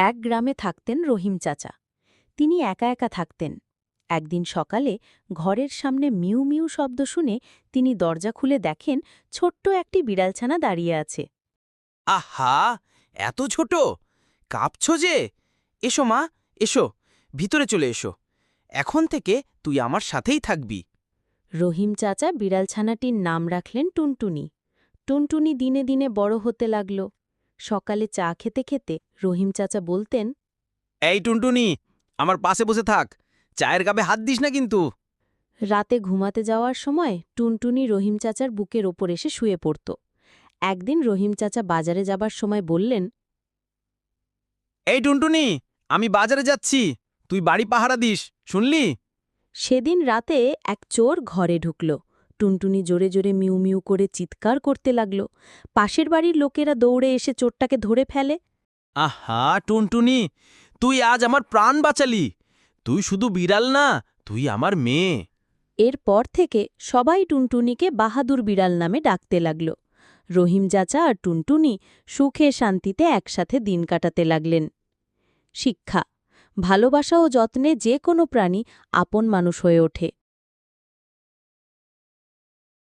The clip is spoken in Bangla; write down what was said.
এক গ্রামে থাকতেন রহিম চাচা। তিনি একা একা থাকতেন। একদিন সকালে ঘরের সামনে মিউ মিউ শব্দ শুনে তিনি দরজা খুলে দেখেন ছোট্ট একটি বিড়ালছানা দাঁড়িয়ে আছে। আহা! এত ছোট! কাঁপছ যে! এসো মা এসো ভিতরে চলে এসো। এখন থেকে তুই আমার সাথেই থাকবি। রহিম চাচা বিড়ালছানাটির নাম রাখলেন টুনটুনি। টুনটুনি দিনে দিনে বড় হতে লাগল। সকালে চা খেতে খেতে রহিম চাচা বলতেন এই টুনটুনি আমার পাশে বসে থাক। চায়ের কাপে হাত দিস না কিন্তু। রাতে ঘুমাতে যাওয়ার সময় টুনটুনি রহিম চাচার বুকের ওপর এসে শুয়ে পড়ত। একদিন রহিম চাচা বাজারে যাবার সময় বললেন এই টুনটুনি আমি বাজারে যাচ্ছি। তুই বাড়ি পাহারা দিস শুনলি? সেদিন রাতে এক চোর ঘরে ঢুকল। টুনটুনি জোরে জোরে মিউ মিউ করে চিৎকার করতে লাগল। পাশের বাড়ির লোকেরা দৌড়ে এসে চোরটাকে ধরে ফেলে। আহা টুনটুনি তুই আজ আমার প্রাণ বাঁচালি। তুই শুধু বিড়াল না তুই আমার মেয়ে। এরপর থেকে সবাই টুনটুনিকে বাহাদুর বিড়াল নামে ডাকতে লাগল। রহিম চাচা আর টুনটুনি সুখে শান্তিতে একসাথে দিন কাটাতে লাগলেন। শিক্ষা ভালোবাসা ও যত্নে যে কোনো প্রাণী আপন মানুষ হয়ে ওঠে।